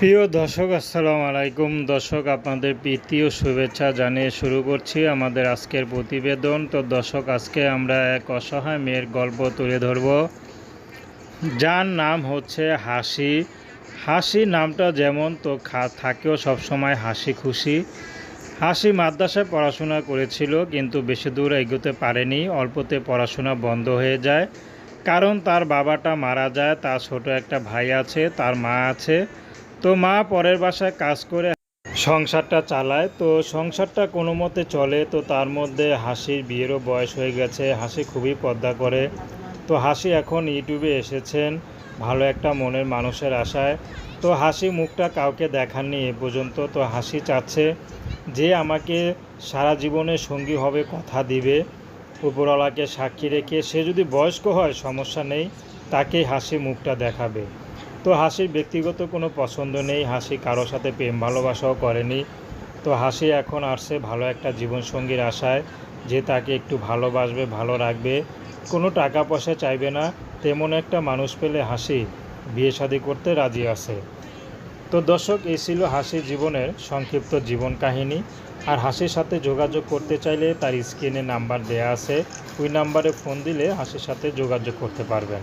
প্রিয় দর্শক, আসসালামু আলাইকুম। দর্শক, আপনাদের প্রীতি ও শুভেচ্ছা জানিয়ে শুরু করছি আমাদের আজকের প্রতিবেদন। তো দর্শক, আজকে আমরা এক অসহায় মেয়ের গল্প তুলে ধরব। যার নাম হচ্ছে হাসি। হাসি নামটা যেমন তো থাকেও সবসময় হাসি খুশি। হাসি মাদ্রাসায় পড়াশোনা করেছিল, কিন্তু বেশি দূর এগোতে পারেনি। অল্পতে পড়াশোনা বন্ধ হয়ে যায়। কারণ তার বাবাটা মারা যায়, তার ছোট একটা ভাই আছে, তার মা আছে। তো মা পরের বাসায় কাজ করে সংসারটা চালায়, তো সংসারটা কোনো মতে চলে, তো তার মধ্যে হাসির বিয়েরও বয়স হয়ে গেছে, হাসি খুবই পদ্মা করে। তো হাসি এখন ইউটিউবে এসেছেন, ভালো একটা মনের মানুষের আশায়। তো হাসি মুখটা কাউকে দেখাননি এ পর্যন্ত, তো হাসি চাচ্ছে যে আমাকে সারা জীবনে সঙ্গী হবে, কথা দিবে, উপরওয়ালাকে সাক্ষী রেখে। সে যদি বয়স্ক হয়, সমস্যা নেই, তাকেই হাসি মুখটা দেখাবে। তো হাসির ব্যক্তিগত কোনো পছন্দ নেই। হাসি কারোর সাথে প্রেম ভালোবাসাও করেনি। তো হাসি এখন আসছে ভালো একটা জীবনসঙ্গীর আশায়, যে তাকে একটু ভালোবাসবে, ভালো রাখবে। কোনো টাকা পয়সা চাইবে না, তেমন একটা মানুষ পেলে হাসি, বিয়ে শাদী করতে রাজি আছে। তো দর্শক, এই ছিল হাসির জীবনের সংক্ষিপ্ত জীবন কাহিনী। আর হাসির সাথে যোগাযোগ করতে চাইলে তার স্ক্রিনে নাম্বার দেয়া আছে। ওই নাম্বারে ফোন দিলে হাসির সাথে যোগাযোগ করতে পারবেন।